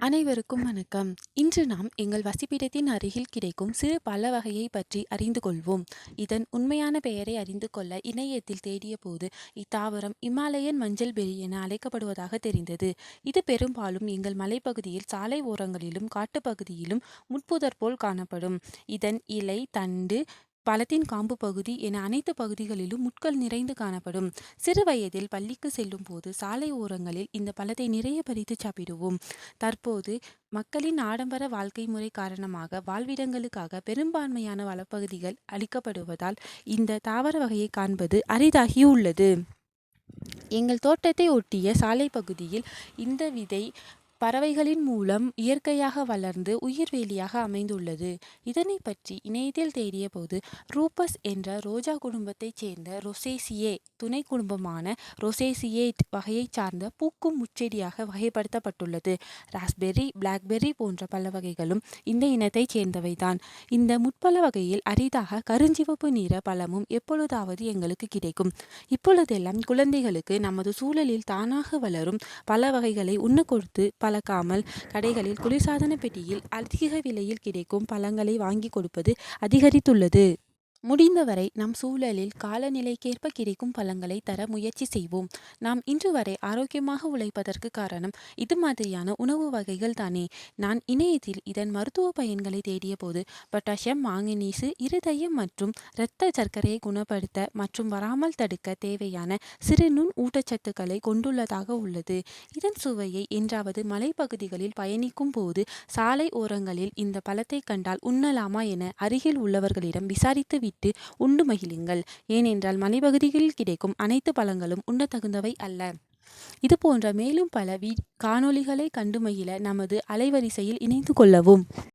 அனைவருக்கும் வணக்கம். இன்று நாம் எங்கள் வசிப்பிடத்தின் அருகில் கிடைக்கும் சிறு பல வகையை பற்றி அறிந்து கொள்வோம். இதன் உண்மையான பெயரை அறிந்து கொள்ள இணையத்தில் தேடிய போது இத்தாவரம் இமாலயன் மஞ்சள் பெரி என அழைக்கப்படுவதாக தெரிந்தது. இது பெரும்பாலும் எங்கள் மலைப்பகுதியில் சாலை ஓரங்களிலும் காட்டுப்பகுதியிலும் முட்புதர் போல் காணப்படும். இதன் இலை தண்டு பழத்தின் காம்பு பகுதி என அனைத்து பகுதிகளிலும் முட்கள் நிறைந்து காணப்படும். சிறு வயதில் பள்ளிக்கு செல்லும் போது சாலை ஓரங்களில் இந்த பழத்தை நிறைய பறித்து சாப்பிடுவோம். தற்போது மக்களின் ஆடம்பர வாழ்க்கை முறை காரணமாக வாழ்விடங்களுக்காக பெரும்பான்மையான வளப்பகுதிகள் அளிக்கப்படுவதால் இந்த தாவர வகையை காண்பது அரிதாகியுள்ளது எங்கள் தோட்டத்தை ஒட்டிய சாலை பகுதியில் இந்த விதை பறவைகளின் மூலம் இயற்கையாக வளர்ந்து உயிர்வேலியாக அமைந்துள்ளது. இதனை பற்றி இணையத்தில் தேடிய போது ரூபஸ் என்ற ரோஜா குடும்பத்தைச் சேர்ந்த ரொசேசியே துணை குடும்பமான ரொசேசியேட் வகையைச் சார்ந்த பூக்கும் முச்செடியாக வகைப்படுத்தப்பட்டுள்ளது. ராஸ்பெர்ரி பிளாக்பெர்ரி போன்ற பல வகைகளும் இந்த இனத்தைச் சேர்ந்தவைதான். இந்த முற்பல வகையில் அரிதாக கருஞ்சிவப்பு நிற பழமும் எப்பொழுதாவது எங்களுக்கு கிடைக்கும். இப்பொழுதெல்லாம் குழந்தைகளுக்கு நமது சூழலில் தானாக வளரும் பல வகைகளை உண்ண கொடுத்து பழக்காமல் கடைகளில் குளிர்சாதன பெட்டியில் அதிக விலையில் கிடைக்கும் பழங்களை வாங்கி கொடுப்பது அதிகரித்துள்ளது. முடிந்தவரை நம் சூழலில் காலநிலைக்கேற்ப கிடைக்கும் பழங்களை தர முயற்சி செய்வோம். நாம் இன்று வரை ஆரோக்கியமாக உழைப்பதற்கு காரணம் இது மாதிரியான உணவு வகைகள் தானே. நான் இணையத்தில் இதன் மருத்துவ பயன்களை தேடிய போது பொட்டாசியம் மாங்கனீசு இருதயம் மற்றும் இரத்த சர்க்கரையை குணப்படுத்த மற்றும் வராமல் தடுக்க தேவையான சிறு நுண் ஊட்டச்சத்துக்களை கொண்டுள்ளதாக உள்ளது. இதன் சுவையை என்றாவது மலைப்பகுதிகளில் பயணிக்கும் போது சாலை ஓரங்களில் இந்த பழத்தை கண்டால் உண்ணலாமா என அருகில் உள்ளவர்களிடம் விசாரித்து விட்டு உண்டு மகிழுங்கள். ஏனென்றால் மலைப்பகுதிகளில் கிடைக்கும் அனைத்து பழங்களும் உண்ணத் தகுந்தவை அல்ல. இது போன்ற மேலும் பல வீ காணொளிகளை கண்டு மகிழ நமது அலைவரிசையில் இணைந்து கொள்ளவும்.